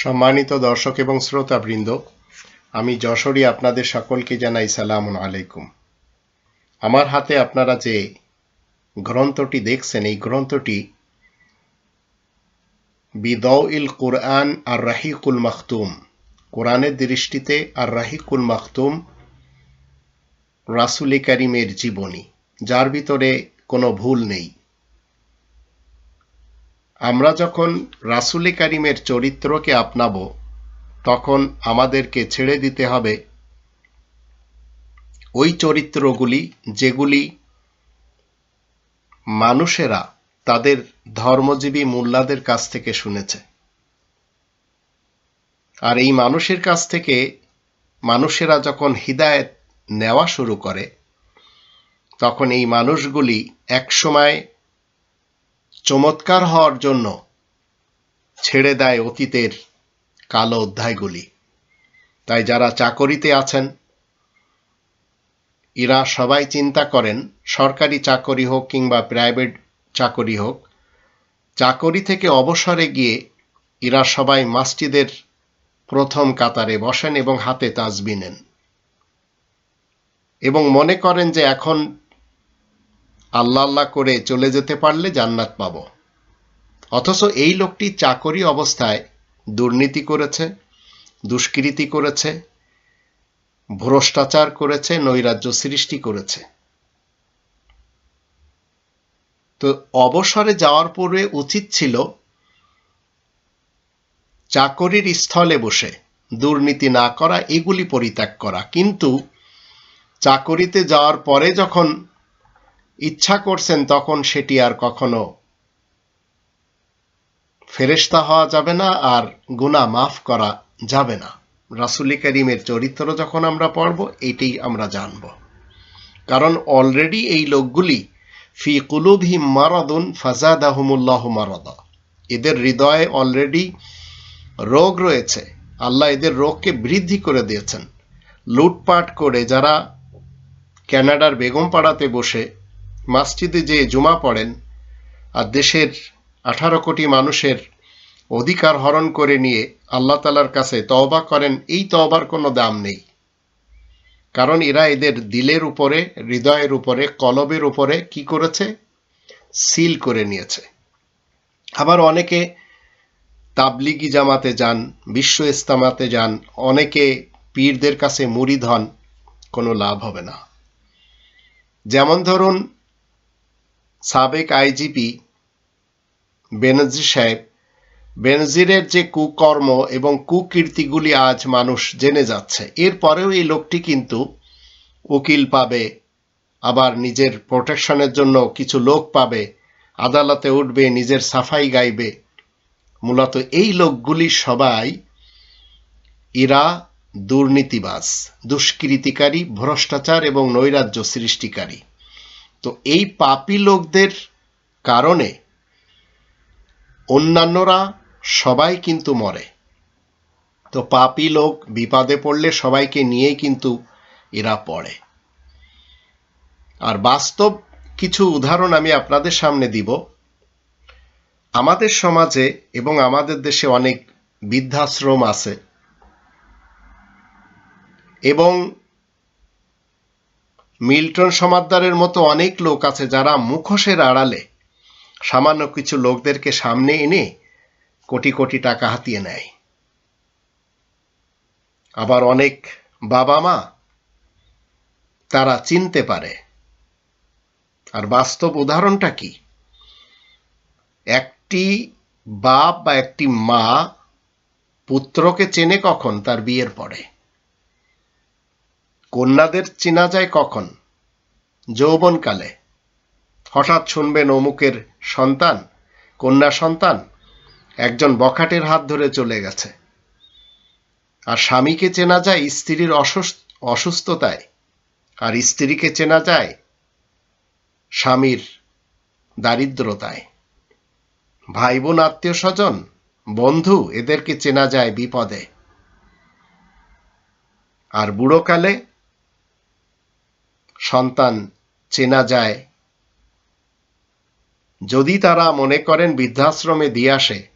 সম্মানিত দর্শক এবং শ্রোতাবৃন্দ, আমি যশোরী আপনাদের সকলকে জানাই সালাম আলাইকুম। আমার হাতে আপনারা যে গ্রন্থটি দেখছেন, এই গ্রন্থটি বিদৌ ইল কুরআন আর রাহিকুল মাখতুম। কোরআনের দৃষ্টিতে আর রাহিকুল মাখতুম রাসুলি করিমের জীবনী, যার ভিতরে কোনো ভুল নেই। আমরা যখন রাসুলি করিমের চরিত্রকে আপনাব, তখন আমাদেরকে ছেড়ে দিতে হবে ওই চরিত্রগুলি যেগুলি মানুষেরা তাদের ধর্মজীবী মোল্লাদের কাছ থেকে শুনেছে। আর এই মানুষের কাছ থেকে মানুষেরা যখন হৃদায়ত নেওয়া শুরু করে, তখন এই মানুষগুলি একসময় চমৎকার হওয়ার জন্য ছেড়ে দেয় অতীতের কালো অধ্যায়গুলি। তাই যারা চাকরিতে আছেন, এরা সবাই চিন্তা করেন, সরকারি চাকরি হোক কিংবা প্রাইভেট চাকরি হোক, চাকরি থেকে অবসরে গিয়ে এরা সবাই মাস্টিদের প্রথম কাতারে বসেন এবং হাতে তাজবি নেন। এবং মনে করেন যে এখন আল্লাহ আল্লাহ করে চলে যেতে পারলে জান্নাত পাব। অথচ এই লোকটি চাকরি অবস্থায় দুর্নীতি করেছে, দুষ্কৃতি করেছে, ভ্রষ্টাচার করেছে, নৈরাজ্য সৃষ্টি করেছে। তো অবসরে যাওয়ার পূর্বে উচিত ছিল চাকরির স্থলে বসে দুর্নীতি না করা, এগুলি পরিত্যাগ করা। কিন্তু চাকরিতে যাওয়ার পরে যখন ইচ্ছা করছেন তখন সেটি আর কখনো ফেরেস্তা হওয়া যাবে না আর গুণা মাফ করা যাবে না। রাসুলি করিমের চরিত্র যখন আমরা পড়ব, এটাই আমরা জানব। কারণ অলরেডি এই লোকগুলি ফি কুলুবহি মারাদুন ফাজাদাহুমুল্লাহ মারাদা। এদের হৃদয়ে অলরেডি রোগ রয়েছে। আল্লাহ এদের রোগকে বৃদ্ধি করে দিয়েছেন। লুটপাট করে যারা ক্যানাডার বেগম পাড়াতে বসে মসজিদে যে জুমা পড়েন আর দেশের আঠারো কোটি মানুষের অধিকার হরণ করে নিয়ে আল্লাহ তালার কাছে তওবা করেন, এই তওবার কোনো দাম নেই। কারণ এরা এদের দিলের উপরে, হৃদয়ের উপরে, কলবের উপরে কি করেছে? সিল করে নিয়েছে। আবার অনেকে তাবলিগি জামাতে যান, বিশ্ব ইস্তামাতে যান, অনেকে পীরদের কাছে হন কোনো লাভ হবে না। যেমন ধরুন সাবেক আইজিপি বেনজির সাহেব, বেনজিরের যে কুকর্ম এবং কুকীর্তিগুলি আজ মানুষ জেনে যাচ্ছে, এরপরেও এই লোকটি কিন্তু উকিল পাবে, আবার নিজের প্রোটেকশনের জন্য কিছু লোক পাবে, আদালতে উঠবে, নিজের সাফাই গাইবে। মূলত এই লোকগুলি সবাই এরা দুর্নীতিবাজ, দুষ্কৃতিকারী, ভ্রষ্টাচার এবং নৈরাজ্য সৃষ্টিকারী। তো এই পাপি লোকদের কারণে অন্যান্যরা সবাই কিন্তু মরে। তো পাপি লোক বিপদে পড়লে সবাইকে নিয়েই কিন্তু এরা পড়ে। আর বাস্তব কিছু উদাহরণ আমি আপনাদের সামনে দিব। আমাদের সমাজে এবং আমাদের দেশে অনেক বৃদ্ধাশ্রম আছে এবং মিল্টন সমাদ্দারের মতো অনেক লোক আছে যারা মুখোশের আড়ালে সামান্য কিছু লোকদেরকে সামনে এনে কোটি কোটি টাকা হাতিয়ে নেয়। আবার অনেক বাবা মা তারা চিনতে পারে। আর বাস্তব উদাহরণটা কি? একটি বাপ বা একটি মা পুত্রকে চেনে কখন তার বিয়ের পরে। কন্যাদের চেনা যায় কখন? যৌবনকালে। হঠাৎ শুনবেন অমুকের সন্তান, কন্যা সন্তান, একজন বখাটের হাত ধরে চলে গেছে। আর স্বামীকে চেনা যায় স্ত্রীর অসুস্থতায়, আর স্ত্রীকে চেনা যায় স্বামীর দারিদ্রতায়। ভাই বোন আত্মীয় স্বজন বন্ধু, এদেরকে চেনা যায় বিপদে। আর বুড়োকালে সন্তান চেনা যায়। যদি তারা মনে করেন বৃদ্ধাশ্রমে দিয়ে আসে,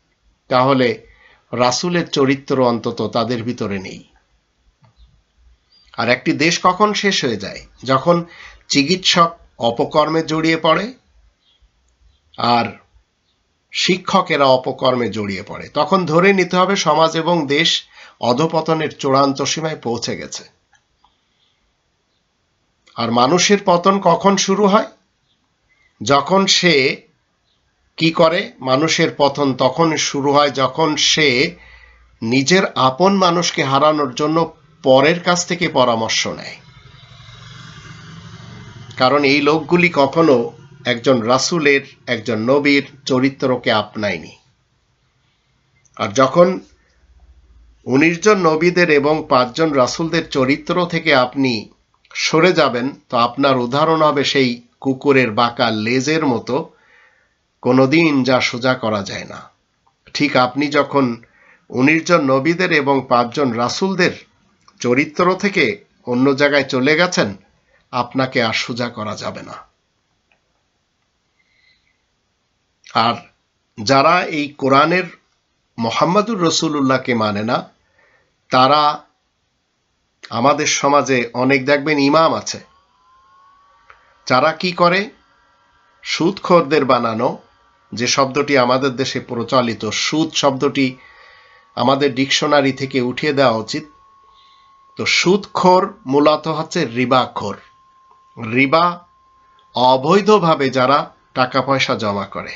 তাহলে রাসুলের চরিত্র অন্তত তাদের ভিতরে নেই। আর একটি দেশ কখন শেষ হয়ে যায়? যখন চিকিৎসক অপকর্মে জড়িয়ে পড়ে আর শিক্ষকেরা অপকর্মে জড়িয়ে পড়ে, তখন ধরে নিতে হবে সমাজ এবং দেশ অধপতনের চূড়ান্ত সীমায় পৌঁছে গেছে। আর মানুষের পতন কখন শুরু হয়? যখন সে কি করে? মানুষের পতন তখন শুরু হয় যখন সে নিজের আপন মানুষকে হারানোর জন্য পরের কাছ থেকে পরামর্শ নেয়। কারণ এই লোকগুলি কখনো একজন রাসুলের, একজন নবীর চরিত্রকে আপনায়নি। আর যখন উনিশজন নবীদের এবং পাঁচজন রাসূলদের চরিত্র থেকে আপনি সরে যাবেন, তো আপনার উদাহরণ হবে সেই কুকুরের বাঁকা লেজের মতো কোনোদিন যা সোজা করা যায় না। ঠিক আপনি যখন উনিশ জন নবীদের এবং পাঁচজন রাসূলদের চরিত্র থেকে অন্য জায়গায় চলে গেছেন, আপনাকে আর সোজা করা যাবে না। আর যারা এই কোরআনের মোহাম্মদুর রসুল্লাহকে মানে না, তারা আমাদের সমাজে অনেক দেখবেন ইমাম আছে। যারা কি করে? সুদখোরদের বানানো, যে শব্দটি আমাদের দেশে প্রচলিত, সুদ শব্দটি আমাদের ডিকশনারি থেকে উঠিয়ে দেওয়া উচিত। তো সুদখোর মূলত হচ্ছে রিবাখোর। রিবা অবৈধভাবে যারা টাকা পয়সা জমা করে।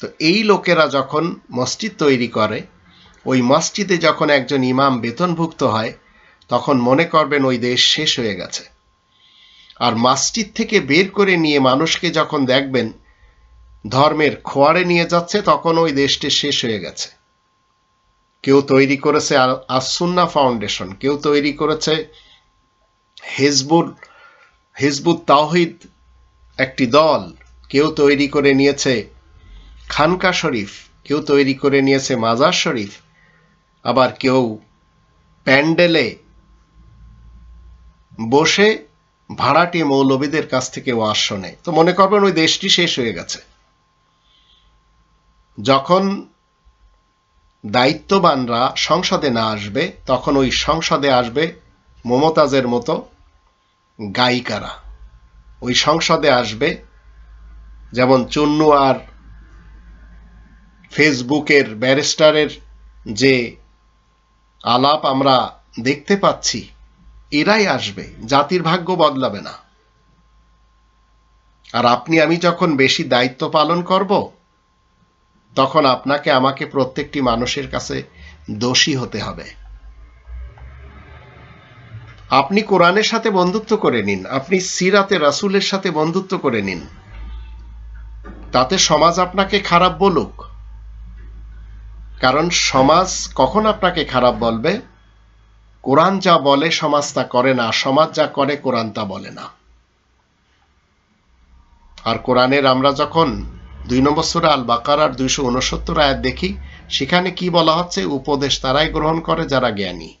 তো এই লোকেরা যখন মসজিদ তৈরি করে, ওই মসজিদে যখন একজন ইমাম বেতনভুক্ত হয় তখন মনে করবেন ওই দেশ শেষ হয়ে গেছে। আর মসজিদ থেকে বের করে নিয়ে মানুষকে যখন দেখবেন, ধর্মের খোয়ারে নিয়ে যাচ্ছে, তখন ওই দেশটি শেষ হয়ে গেছে। কেউ তৈরি করেছে আসুন্না ফাউন্ডেশন, কেউ তৈরি করেছে হিজবুল, হিজবুত তাওহিদ একটি দল, কেউ তৈরি করে নিয়েছে খানকা শরীফ, কেউ তৈরি করে নিয়েছে মাজার শরীফ, আবার কেউ প্যান্ডেলে বসে ভাড়াটি মৌলবীদের কাছ থেকে ওয়াজ শোনে তো মনে করবেন ওই দেশটি শেষ হয়ে গেছে। যখন দায়িত্ববানরা সংসদে না আসবে, তখন ওই সংসদে আসবে মমতাজের মতো গায়িকারা। ওই সংসদে আসবে যেমন চুন্নু আর ফেসবুকের ব্যারিস্টারের যে আলাপ আমরা দেখতে পাচ্ছি এরাই আসবে, জাতির ভাগ্য বদলাবে না। আর আপনি, আমি যখন বেশি দায়িত্ব পালন করব, তখন আপনাকে, আমাকে প্রত্যেকটি মানুষের কাছে দোষী হতে হবে। আপনি কোরআনের সাথে বন্ধুত্ব করে নিন, আপনি সিরাতে রাসুলের সাথে বন্ধুত্ব করে নিন। তাতে সমাজ আপনাকে খারাপ বলুক। কারণ সমাজ কখন আপনাকে খারাপ বলবে? কোরআন যা বলে, সমাজ তা করে না। সমাজ যা করে, কোরআন তা বলে না। আর কোরআনের আমরা যখন দুই নম্বর সুরা আল বাকারার দুইশো উনসত্তর আয়াত দেখি, সেখানে কি বলা হচ্ছে? উপদেশ তারাই গ্রহণ করে, যারা জ্ঞানী।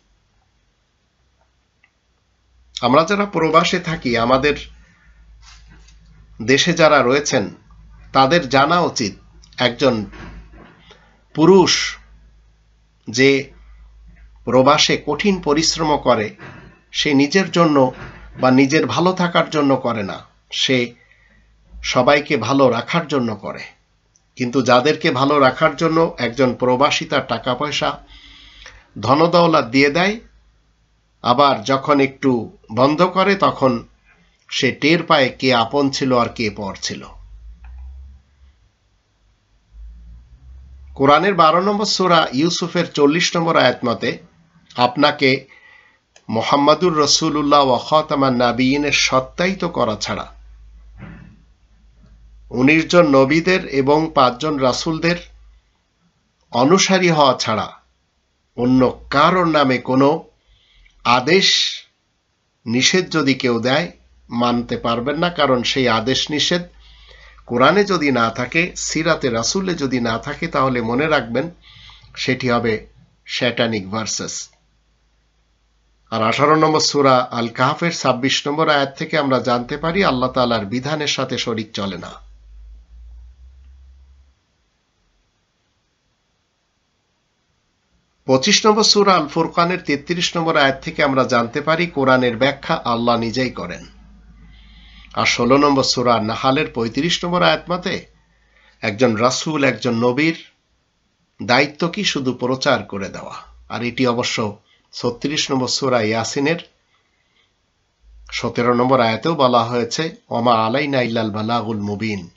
আমরা যারা প্রবাসে থাকি, আমাদের দেশে যারা রয়েছেন, তাদের জানা উচিত একজন পুরুষ যে প্রবাসে কঠিন পরিশ্রম করে, সে নিজের জন্য বা নিজের ভালো থাকার জন্য করে না। সে সবাইকে ভালো রাখার জন্য করে। কিন্তু যাদেরকে ভালো রাখার জন্য একজন প্রবাসী তার টাকা পয়সা ধনদৌলা দিয়ে দেয়, আবার যখন একটু বন্ধ করে তখন সে টের পায় কে আপন ছিল আর কে পর ছিল। কোরআনের বারো নম্বর সুরা ইউসুফের চল্লিশ নম্বর আয়াত মতে আপনাকে মোহাম্মদুর রসুল্লাহ ওয়াখাতামান নাবিয়িনের সত্যায়িত করা ছাড়া উনিশ জন নবীদের এবং পাঁচজন রাসুলদের অনুসারী হওয়া ছাড়া অন্য কারোর নামে কোনো আদেশ নিষেধ যদি কেউ দেয়, মানতে পারবেন না, কারণ সেই আদেশ নিষেধ কোরআনে যদি না থাকে, সিরাতে রাসুলে যদি না থাকে, তাহলে মনে রাখবেন সেটি হবে শ্যাটানিক ভার্সেস আর আঠারো নম্বর সুরা আল কাহাফের ছাব্বিশ নম্বর আয়াত থেকে আমরা জানতে পারি আল্লাহ তালার বিধানের সাথে শরিক চলে না। পঁচিশ নম্বর সুরা আল ফুরকানের তেত্রিশ নম্বর আয়াত থেকে আমরা জানতে পারি কোরআনের ব্যাখ্যা আল্লাহ নিজেই করেন। আর ষোলো নম্বর সুরা নাহালের পঁয়ত্রিশ নম্বর আয়াত মতে, একজন রাসুল, একজন নবীর দায়িত্ব কি শুধু প্রচার করে দেওয়া? আর এটি অবশ্য ছত্রিশ নম্বর সুরা ইয়াসিনের সতেরো নম্বর আয়াতেও বলা হয়েছে অমা আলাইনা ইল্লাল বালাগুল মুবিন।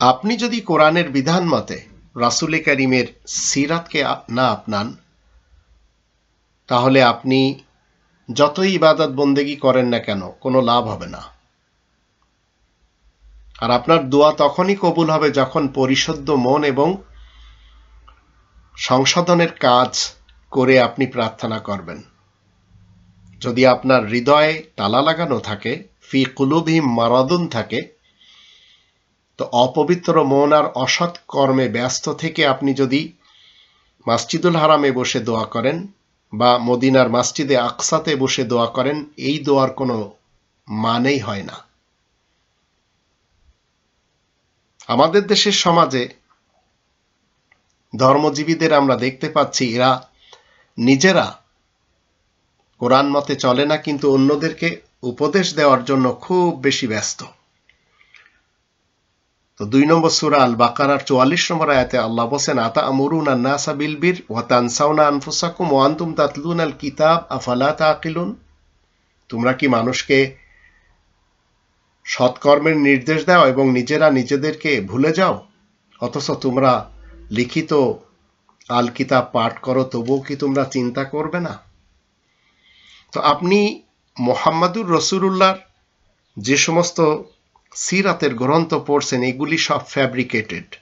আপনি যদি কোরআনের বিধান মতে রাসুল করিমের সিরাতকে না আপনান, তাহলে আপনি যতই ইবাদত বন্দেগি করেন না কেন, কোনো লাভ হবে না। আর আপনার দোয়া তখনই কবুল হবে যখন পরিশুদ্ধ মন এবং সংশোধনের কাজ করে আপনি প্রার্থনা করবেন। যদি আপনার হৃদয়ে তালা লাগানো থাকে, ফি কুলুবহিম মারাদুন থাকে, তো অপবিত্র মন আর অসৎ কর্মে ব্যস্ত থেকে আপনি যদি মাসজিদুল হারামে বসে দোয়া করেন বা মদিনার মাসজিদে আকসাতে বসে দোয়া করেন, এই দোয়ার কোনো মানেই হয় না। আমাদের দেশের সমাজে ধর্মজীবীদের আমরা দেখতে পাচ্ছি, এরা নিজেরা কোরআন মতে চলে না, কিন্তু অন্যদেরকে উপদেশ দেওয়ার জন্য খুব বেশি ব্যস্ত। তো দুই নম্বর সুরা আল বাকারার চুয়াল্লিশ নম্বর আয়াতে আল্লাহ বসেন আতা আমরুন আন্নাসা বিলবির ওয়াতানসাউনা আনফুসাকুম ওয়ান্তুম তাতলুন আল কিতাব আফালা তাকিলুন? তোমরা কি মানুষকে সৎকর্মের নির্দেশ দাও এবং নিজেরা নিজেদেরকে ভুলে যাও? অথচ তোমরা লিখিত আল কিতাব পাঠ করো, তবুও কি তোমরা চিন্তা করবে না? তো আপনি মোহাম্মদুর রসুল্লাহর যে সমস্ত সিরাতের গ্রন্থ পড়ছেন, এগুলি সব ফ্যাব্রিকেটেড।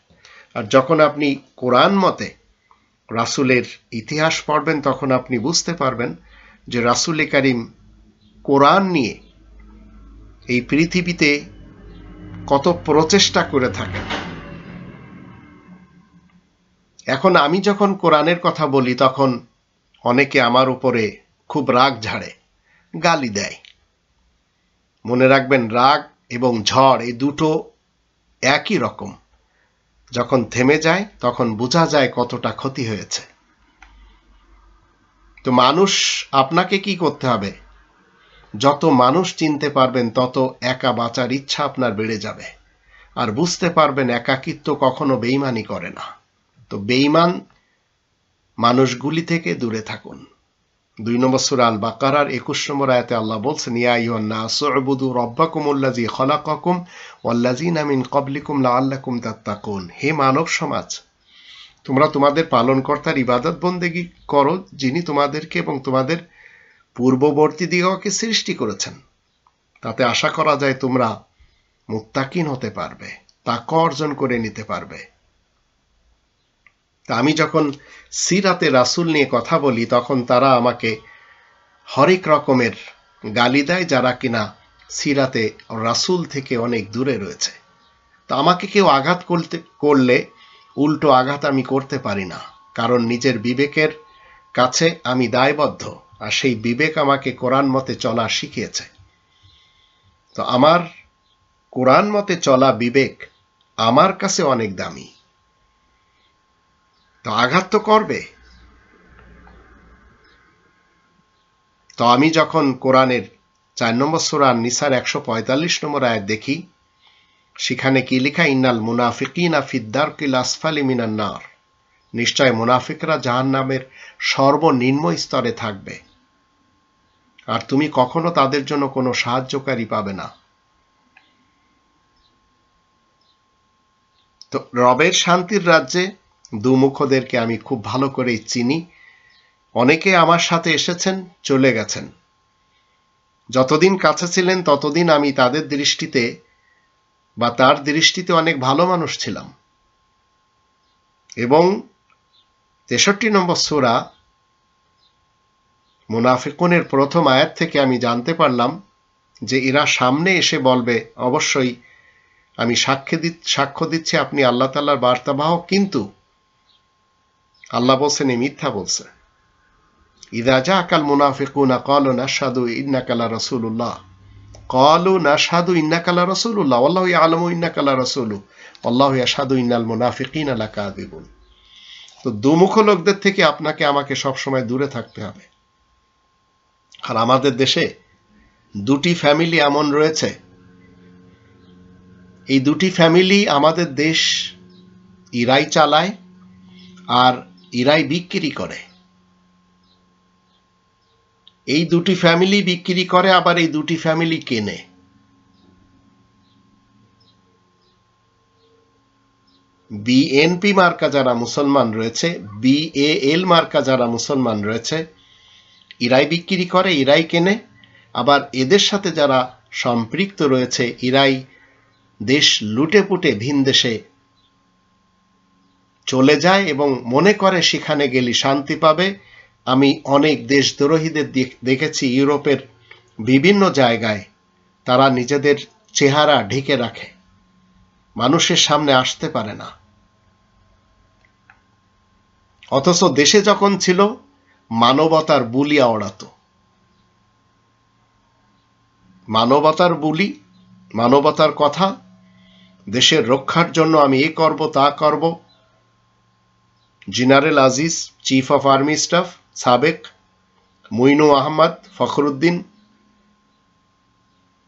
আর যখন আপনি কোরআন মতে রাসুলের ইতিহাস পড়বেন, তখন আপনি বুঝতে পারবেন যে রাসুল করিম কোরআন নিয়ে এই পৃথিবীতে কত প্রচেষ্টা করে থাকেন। এখন আমি যখন কোরআনের কথা বলি, তখন অনেকে আমার উপরে খুব রাগ ঝাড়ে, গালি দেয়। মনে রাখবেন, রাগ এবং ঝড় এই দুটো একই রকম। যখন থেমে যায়, তখন বোঝা যায় কতটা ক্ষতি হয়েছে। তো মানুষ, আপনাকে কি করতে হবে? যত মানুষ চিনতে পারবেন, তত একা বাঁচার ইচ্ছা আপনার বেড়ে যাবে। আর বুঝতে পারবেন, একাকিত্ব কখনো বেইমানি করে না। তো বেইমান মানুষগুলি থেকে দূরে থাকুন। দুই নম্বর সুরা আল বাকারার একুশ নম্বর আয়াতে আল্লাহ বলছেন, ইয়া ইউহান্নাস উবুদু রব্বাকুম আল্লাযী খলাকাকুম ওয়াল্লাযীনা মিন ক্বাবলিকুম লাআল্লাকুম তাত্তাকুন। হে মানব সমাজ, তোমরা তোমাদের পালনকর্তার ইবাদত বন্দেগী করো, যিনি তোমাদেরকে এবং তোমাদের পূর্ববর্তী দিগকে সৃষ্টি করেছেন। তাতে আশা করা যায় তোমরা মুত্তাকিন হতে পারবে তাক অর্জন করে নিতে পারবে। তা আমি যখন সিরাতে রাসুল নিয়ে কথা বলি, তখন তারা আমাকে হরেক রকমের গালি দেয় যারা কিনা সিরাতে রাসুল থেকে অনেক দূরে রয়েছে। তো আমাকে কেউ আঘাত করতে, করলে উল্টো আঘাত আমি করতে পারি না, কারণ নিজের বিবেকের কাছে আমি দায়বদ্ধ, আর সেই বিবেক আমাকে কোরআন মতে চলা শিখিয়েছে। তো আমার কোরআন মতে চলা বিবেক আমার কাছে অনেক দামি। তো আঘাত তো করবে। তো আমি যখন কোরআনের চার নম্বর সুরান নিসার একশো পঁয়তাল্লিশ নম্বর আয়াত দেখি, সেখানে কি লেখা, ইন্নাল মুনাফিকিনা ফিদ্দার কিল আসফালি মিনান্নার নিশ্চয় মুনাফিকরা জাহান নামের সর্বনিম্ন স্তরে থাকবে। আর তুমি কখনো তাদের জন্য কোনো সাহায্যকারী পাবে না। তো রবের শান্তির রাজ্যে দুমুখদেরকে আমি খুব ভালো করেই চিনি। অনেকে আমার সাথে এসেছেন, চলে গেছেন। যতদিন কাছে ছিলেন, ততদিন আমি তাদের দৃষ্টিতে বা তার দৃষ্টিতে অনেক ভালো মানুষ ছিলাম। এবং তেষট্টি নম্বর সুরা মুনাফিকুনের প্রথম আয়াত থেকে আমি জানতে পারলাম যে এরা সামনে এসে বলবে, অবশ্যই আমি সাক্ষ্য দি সাক্ষ্য দিচ্ছি আপনি আল্লাহ তাল্লার বার্তাবাহক, কিন্তু আল্লাহ বলছেন, এই মিথ্যা বলছে। ইদা যা আকাল মুনাফিকুনা কলু নাসাদু ইন্নাকালা রসুল্লাহ কলু নাসাদু ইন্নাকালা রসুল্লাহ আল্লাহ আলমু ইন্নাকালা রসুলু আল্লাহ ইয়াসাদু ইন্নাল মুনাফিকিন আলা কাদিবুন তো দুমুখ লোকদের থেকে আপনাকে, আমাকে সবসময় দূরে থাকতে হবে। আর আমাদের দেশে দুটি ফ্যামিলি এমন রয়েছে, এই দুটি ফ্যামিলি আমাদের দেশ ইরাই চালায়, আর ইরাই বিক্রি করে। এই দুটি ফ্যামিলি বিক্রি করে, আবার এই দুটি ফ্যামিলি কেনে। বিএনপি মার্কা যারা মুসলমান রয়েছে বিএএল মার্কা যারা মুসলমান রয়েছে ইরাই বিক্রি করে ইরাই কেনে। আবার এদের সাথে যারা সম্পৃক্ত রয়েছে ইরাই দেশ লুটে পুটে ভিন দেশে চলে যায় এবং মনে করে সেখানে গেলে শান্তি পাবে। আমি অনেক দেশদ্রোহীদের দেখেছি ইউরোপের বিভিন্ন জায়গায়। তারা নিজেদের চেহারা ঢেকে রাখে। মানুষের সামনে আসতে পারে না। অথচ দেশে যখন ছিল, মানবতার বুলিয়া ওড়াত মানবতার বুলি, মানবতার কথা, দেশের রক্ষার জন্য আমি এ করব, তা করব। General Aziz chief of army staff সাবেক মুইনু আহমদ, ফখরুদ্দিন।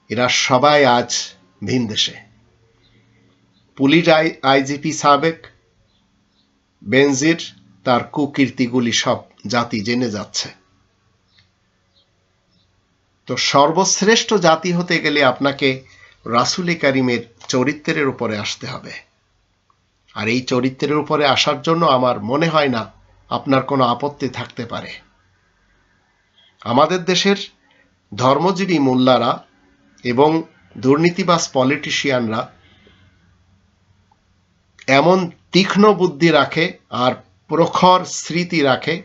এরা সবাই আজ ভিন দেশে। পুলিশ আই, আইজিপি সাবেক, বেনজির, তার কুকীর্তিগুলি সব জাতি জেনে যাচ্ছে। তো সর্বশ্রেষ্ঠ জাতি হতে গেলে আপনাকে রাসুলি কারিমের চরিত্রের উপরে আসতে হবে। আর এই চরিত্রের উপরে আসার জন্য আমার মনে হয় না আপনার কোনো আপত্তি থাকতে পারে। আমাদের দেশের ধর্মজীবী মোল্লারা এবং দুর্নীতিবাস পলিটিশিয়ানরা এমন তীক্ষ্ণ বুদ্ধি রাখে আর প্রখর স্মৃতি রাখে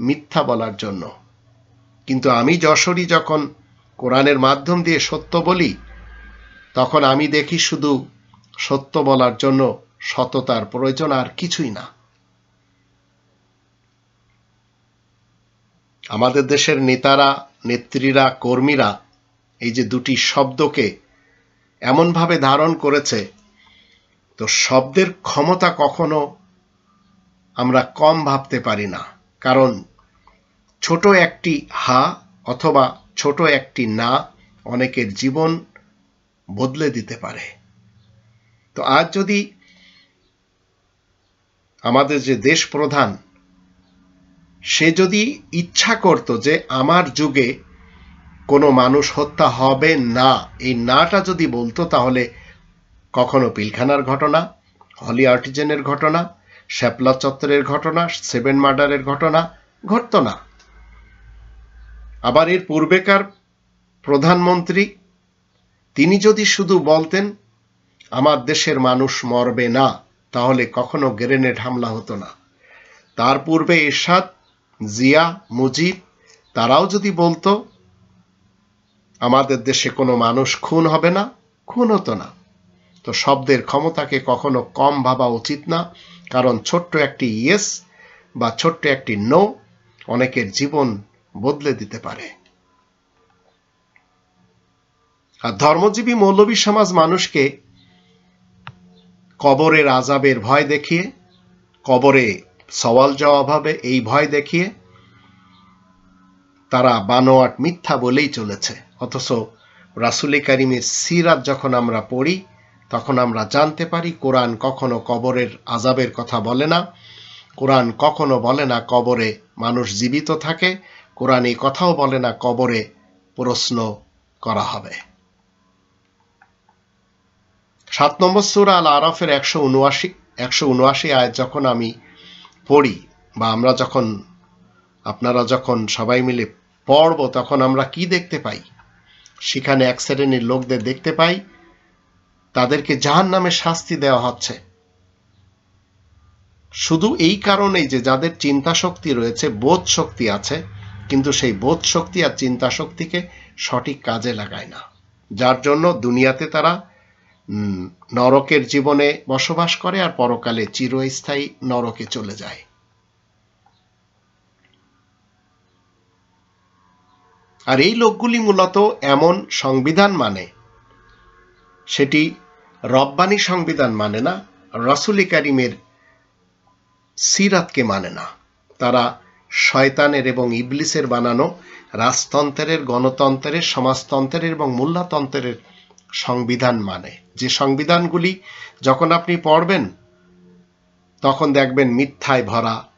মিথ্যা বলার জন্য। কিন্তু আমি যশোরী যখন কোরআনের মাধ্যম দিয়ে সত্য বলি, তখন আমি দেখি শুধু সত্য বলার জন্য সততার প্রয়োজন আর কিছুই না। আমাদের দেশের নেতারা, নেত্রীরা, কর্মীরা এই যে দুটি শব্দকে এমনভাবে ধারণ করেছে, তো শব্দের ক্ষমতা কখনো আমরা কম ভাবতে পারি না। কারণ ছোট একটি হা অথবা ছোট একটি না অনেকের জীবন বদলে দিতে পারে। তো আজ যদি আমাদের যে দেশ প্রধান সে যদি ইচ্ছা করত যে আমার যুগে কোনো মানুষ হত্যা হবে না, এই নাটা যদি বলতো তাহলে কখনো পিলখানার ঘটনা, হলি আর্টিজেনের ঘটনা, শ্যাপলা চত্বরের ঘটনা, সেভেন মার্ডারের ঘটনা ঘটত না। আবার এর পূর্বেকার প্রধানমন্ত্রী, তিনি যদি শুধু বলতেন, আমার দেশের মানুষ মরবে না। তাহলে কখনো গ্রেনেড হামলা হতো না। তার পূর্বে এরশাদ জিয়া, মুজিব, তারাও যদি বলতো, আমাদের দেশে কোনো মানুষ খুন হবে না, খুন হতো না। তো শব্দের ক্ষমতাকে কখনো কম ভাবা উচিত না, কারণ ছোট্ট একটি ইয়েস বা ছোট্ট একটি নো অনেকের জীবন বদলে দিতে পারে। আর ধর্মজীবী মৌলবী সমাজ মানুষকে কবরের আজাবের ভয় দেখিয়ে, কবরে সওয়াল জবাব হবে, এই ভয় দেখিয়ে তারা বানোয়াট মিথ্যা বলেই চলেছে। অথচ রাসুলি কারিমের সিরাত যখন আমরা পড়ি, তখন আমরা জানতে পারি, কোরআন কখনো কবরের আজাবের কথা বলে না। কোরআন কখনো বলে না কবরে মানুষ জীবিত থাকে। কোরআন এই কথাও বলে না কবরে প্রশ্ন করা হবে। সাত নম্বর সুরা আল আরফের একশো উনআশি একশো উনআশি আয় যখন আমি পড়ি বা আমরা যখন, আপনারা যখন সবাই মিলে পড়ব, তখন আমরা কি দেখতে পাই? সেখানে এক শ্রেণির লোকদের দেখতে পাই, তাদেরকে জাহান নামে শাস্তি দেওয়া হচ্ছে। শুধু এই কারণেই যে যাদের চিন্তা শক্তি রয়েছে, বোধ শক্তি আছে, কিন্তু সেই বোধ শক্তি আর চিন্তা শক্তিকে সঠিক কাজে লাগায় না। যার জন্য দুনিয়াতে তারা নরকের জীবনে বসবাস করে আর পরকালে চিরস্থায়ী নরকে চলে যায়। আর এই লোকগুলি মূলত এমন সংবিধান মানে। সেটি রব্বানি সংবিধান মানে না, রাসুল কারিমের সিরাতকে মানে না। তারা শয়তানের এবং ইবলিসের বানানো রাজতন্ত্রের, গণতন্ত্রের, সমাজতন্ত্রের এবং মোল্লাতন্ত্রের সংবিধান মানে। যে সংবিধানগুলি যখন আপনি পড়বেন, তখন দেখবেন মিথ্যায় ভরা,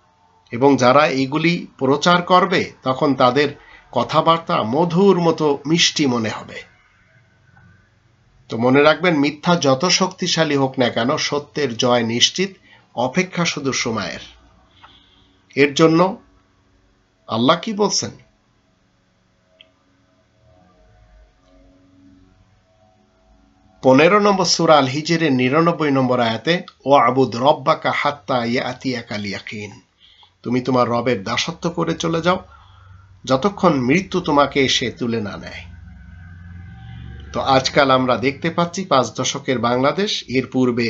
এবং যারা এইগুলি প্রচার করবে, তখন তাদের কথাবার্তা মধুর মতো মিষ্টি মনে হবে। তো মনে রাখবেন, মিথ্যা যত শক্তিশালী হোক না কেন, সত্যের জয় নিশ্চিত, অপেক্ষা শুধু সময়ের। এর জন্য আল্লাহ কি বলছেন? পনেরো নম্বর সুরা আল হিজের নিরানব্বই নম্বর আয়াতে ও আবুদ রব্বাকা হাত্তা ইয়াতিয়াকাল ইয়াকিন তুমি তোমার রবের দাসত্ব করে চলে যাও, যতক্ষণ মৃত্যু তোমাকে এসে তুলে না নেয়। তো আজকাল আমরা দেখতে পাচ্ছি পাঁচ দশকের বাংলাদেশ, এর পূর্বে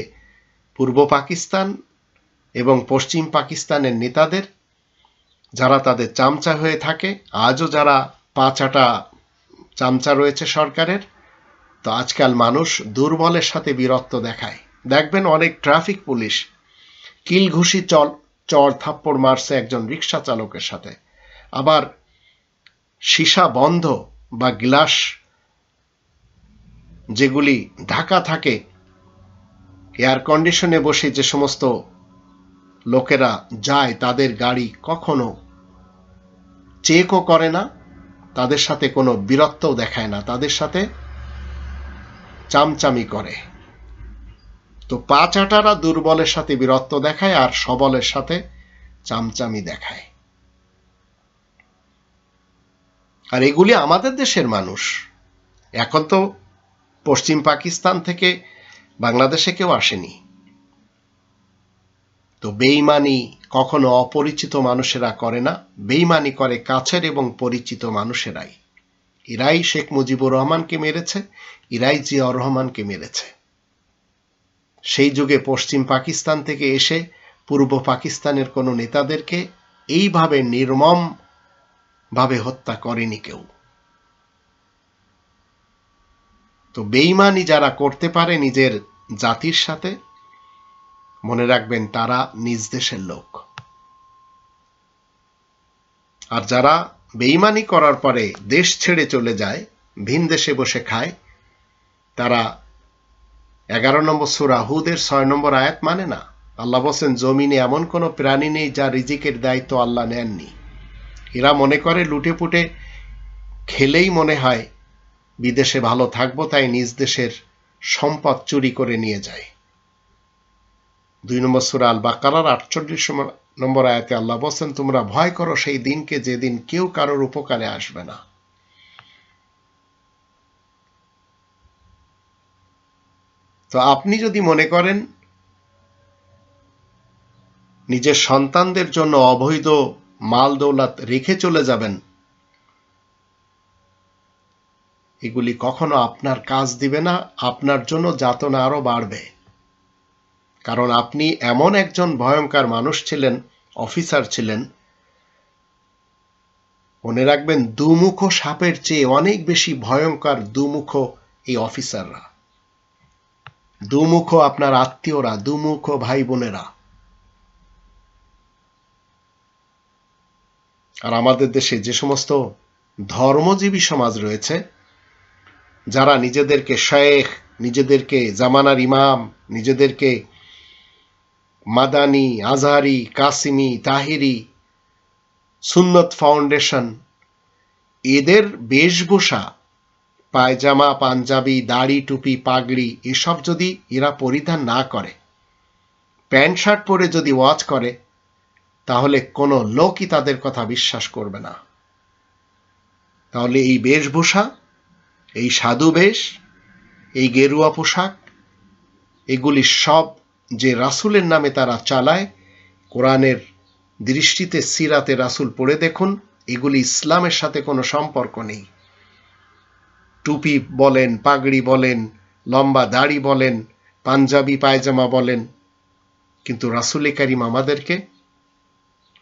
পূর্ব পাকিস্তান এবং পশ্চিম পাকিস্তানের নেতাদের, যারা তাদের চামচা হয়ে থাকে, আজও যারা পাঁচাটা চামচা রয়েছে সরকারের তো আজকাল মানুষ দুর্বলের সাথে বীরত্ব দেখায়। দেখবেন অনেক ট্রাফিক পুলিশ কিল ঘুষি চল চর থাপ্পড় মারছে একজন রিক্সা চালকের সাথে। আবার সীসা বন্ধ বা গ্লাস যেগুলি ঢাকা থাকে এয়ার কন্ডিশনে বসে যে সমস্ত লোকেরা যায়, তাদের গাড়ি কখনো চেকও করে না, তাদের সাথে কোনো বীরত্বও দেখায় না। তাদের সাথে চামচামি করে। তো পাঁচাটারা দুর্বলের সাথে বীরত্ব দেখায় আর সবলের সাথে চামচামি দেখায়। আর এগুলি আমাদের দেশের মানুষ। এখন তো পশ্চিম পাকিস্তান থেকে বাংলাদেশে কেউ আসেনি। তো বেইমানি কখনো অপরিচিত মানুষেরা করে না। বেইমানি করে কাছের এবং পরিচিত মানুষেরাই। ইরাই শেখ মুজিবুর রহমানকে মেরেছে, ইরাই জিয়াউর রহমানকে মেরেছে। সেই যুগে পশ্চিম পাকিস্তান থেকে এসে পূর্ব পাকিস্তানের কোনো নেতাদেরকে এইভাবে নির্মম ভাবে হত্যা করেনি কেউ। তো বেইমানি যারা করতে পারে নিজের জাতির সাথে, মনে রাখবেন তারা নিজ দেশের লোক। আর যারা বেইমানি করার পরে দেশ ছেড়ে চলে যায়, ভিন দেশে বসে খায়। তারা এগারো নম্বর সুরা হুদের ছয় নম্বর আয়াত মানে না? আল্লাহ বলছেন, জমিনে এমন কোনো প্রাণী নেই যা রিজিকের দায়িত্ব আল্লাহ নেননি। এরা মনে করে লুটে পুটে খেলেই মনে হয় বিদেশে ভালো থাকব, তাই নিজ দেশের সম্পদ চুরি করে নিয়ে যায়। দুই নম্বর সুরা আল বাকারার আটচল্লিশ নম্বর আয়াতে আল্লাহ বলছেন, তোমরা ভয় করো, সেই দিনকে যেদিন কেউ কারোর উপকারে আসবে না। তো আপনি যদি মনে করেন, নিজের সন্তানদের জন্য অবৈধ মাল দৌলাত রেখে চলে যাবেন, এগুলি কখনো আপনার কাজ দিবে না, আপনার জন্য যাতনা আরও বাড়বে। কারণ আপনি এমন একজন ভয়ঙ্কর মানুষ ছিলেন, অফিসার ছিলেন। মনে রাখবেন, দুমুখ সাপের চেয়ে অনেক বেশি ভয়ঙ্কর দুমুখ এই অফিসাররা। দুমুখ আপনার আত্মীয়রা, দুমুখ ভাই বোনেরা আর আমাদের দেশে যে সমস্ত ধর্মজীবী সমাজ রয়েছে, যারা নিজেদেরকে শেখ, নিজেদেরকে জামানার ইমাম, নিজেদেরকে মাদানি, আজহারি, কাসিমি, তাহিরি, সুন্নত ফাউন্ডেশন, এদের বেশভূষা, পায়জামা, পাঞ্জাবি, দাড়ি, টুপি, পাগড়ি, এসব যদি এরা পরিধান না করে, প্যান্ট শার্ট পরে যদি ওয়াচ করে, তাহলে কোনো লোকই তাদের কথা বিশ্বাস করবে না। তাহলে এই বেশভূষা, এই সাধু বেশ, এই গেরুয়া পোশাক, এগুলি সব যে রাসুলের নামে তারা চালায়, কোরআনের দৃষ্টিতে সিরাতে রাসুল পড়ে দেখুন, এগুলি ইসলামের সাথে কোনো সম্পর্ক নেই। টুপি বলেন, পাগড়ি বলেন, লম্বা দাড়ি বলেন, পাঞ্জাবি, পায়জামা বলেন। কিন্তু রাসুল করিম আমাদেরকে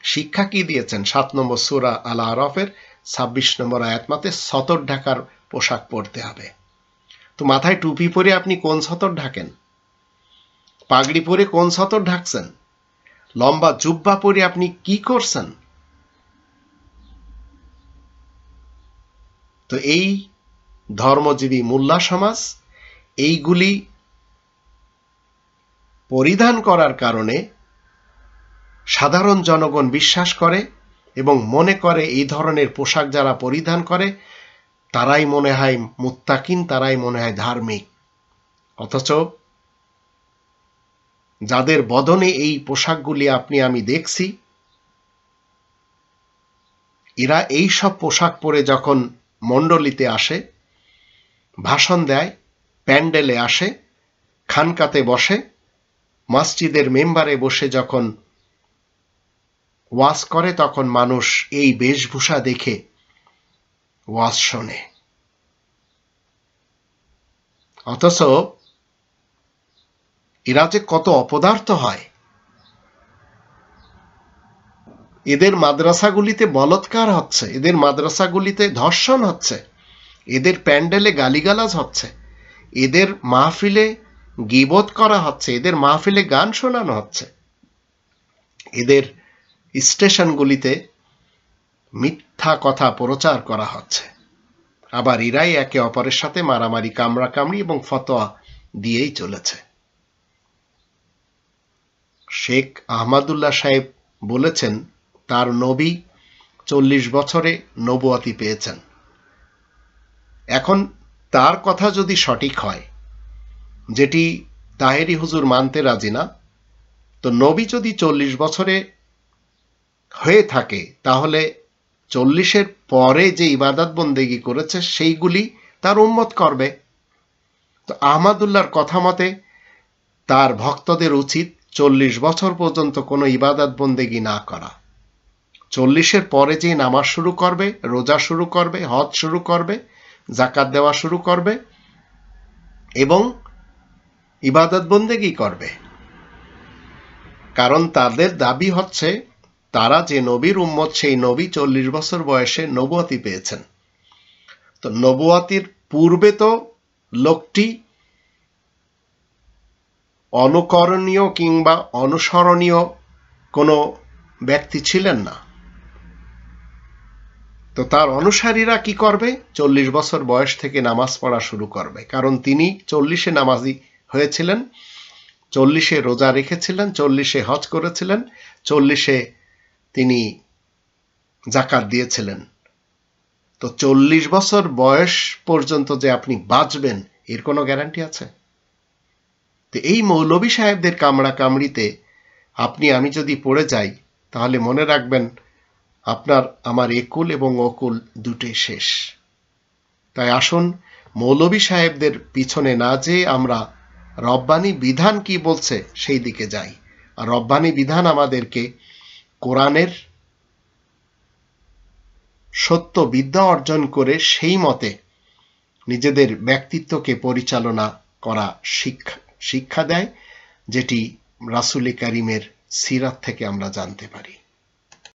শিক্ষা কি দিয়েছেন? সাত নম্বর সুরা আল আরফের ছাব্বিশ নম্বর আয়াতমাতে সতর ঢাকার পোশাক পরতে হবে। তো মাথায় টুপি পরে আপনি কোন সতর ঢাকেন? পাগড়ি পরে কোন সতর ঢাকছেন? লম্বা জুব্বা পরে আপনি কি করছেন? তো এই ধর্মজীবী মোল্লা সমাজ এইগুলি পরিধান করার কারণে সাধারণ জনগণ বিশ্বাস করে এবং মনে করে এই ধরনের পোশাক যারা পরিধান করে, তারাই মনে হয় মুত্তাকিন, তারাই মনে হয় ধার্মিক। অথচ যাদের বদনে এই পোশাকগুলি আপনি, আমি দেখছি, এরা এই সব পোশাক পরে যখন মণ্ডলীতে আসে, ভাষণ দেয়, প্যান্ডেলে আসে, খানকাতে বসে, মসজিদের মেম্বারে বসে যখন ওয়াজ করে, তখন মানুষ এই বেশভূষা দেখে ওয়াজ শোনে। অথচ এরা যে কত অপদার্থ হয়। এদের মাদ্রাসাগুলিতে বলৎকার হচ্ছে, এদের মাদ্রাসাগুলিতে ধর্ষণ হচ্ছে, এদের প্যান্ডেলে গালিগালাজ হচ্ছে, এদের মাহফিলে গিবোধ করা হচ্ছে, এদের মাহফিলে গান শোনানো হচ্ছে। এদের স্টেশনগুলিতে মিথ্যা কথা প্রচার করা হচ্ছে। আবার এরাই একে অপরের সাথে মারামারি, কামড়াকামড়ি এবং ফতোয়া দিয়েই চলেছে। শেখ আহমদুল্লাহ সাহেব বলেছেন, তার নবী চল্লিশ বছরে নবুয়াতি পেয়েছেন। এখন তার কথা যদি সঠিক হয়, যেটি তাহেরি হুজুর মানতে রাজি না, তো নবী যদি চল্লিশ বছরে হয়ে থাকে, তাহলে চল্লিশের পরে যে ইবাদত বন্দেগি করেছে, সেইগুলি তার উন্মত করবে। তো আহমাদুল্লাহর কথা মতে তার ভক্তদের উচিত চল্লিশ বছর পর্যন্ত কোনো ইবাদত বন্দেগি না করা। চল্লিশের পরে যে নামাজ শুরু করবে, রোজা শুরু করবে, হজ শুরু করবে জাকাত দেওয়া শুরু করবে এবং ইবাদত বন্দেগি করবে। কারণ তাদের দাবি হচ্ছে, তারা যে নবীর উম্মত, সেই নবী চল্লিশ বছর বয়সে নবুয়াতি পেয়েছেন। তো নবুয়াতির পূর্বে তো লোকটি অনুকরণীয় কিংবা অনুসরণীয় কোনো ব্যক্তি ছিলেন না। তো তার অনুসারীরা কি করবে? চল্লিশ বছর বয়স থেকে নামাজ পড়া শুরু করবে। কারণ তিনি চল্লিশে নামাজি হয়েছিলেন, চল্লিশে রোজা রেখেছিলেন, চল্লিশে হজ করেছিলেন, চল্লিশে তিনি জাকাত দিয়েছিলেন। তো চল্লিশ বছর বয়স পর্যন্ত যে আপনি বাঁচবেন, এর কোনো গ্যারান্টি আছে? তো এই মৌলবী সাহেবদের কামড়া কামড়িতে আপনি, আমি যদি পড়ে যাই, তাহলে মনে রাখবেন আপনার, আমার একুল এবং অকুল দুটোই শেষ। তাই আসুন মৌলবী সাহেবদের পিছনে না যেয়ে আমরা রব্বানি বিধান কি বলছে সেই দিকে যাই। আর রব্বানি বিধান আমাদেরকে কোরআনের সত্য বিদ্যা অর্জন করে সেই মতে নিজেদের ব্যক্তিত্বকে পরিচালনা করা শিক্ষা শিক্ষা দেয় যেটি রাসুল করিমের সিরাত থেকে আমরা জানতে পারি।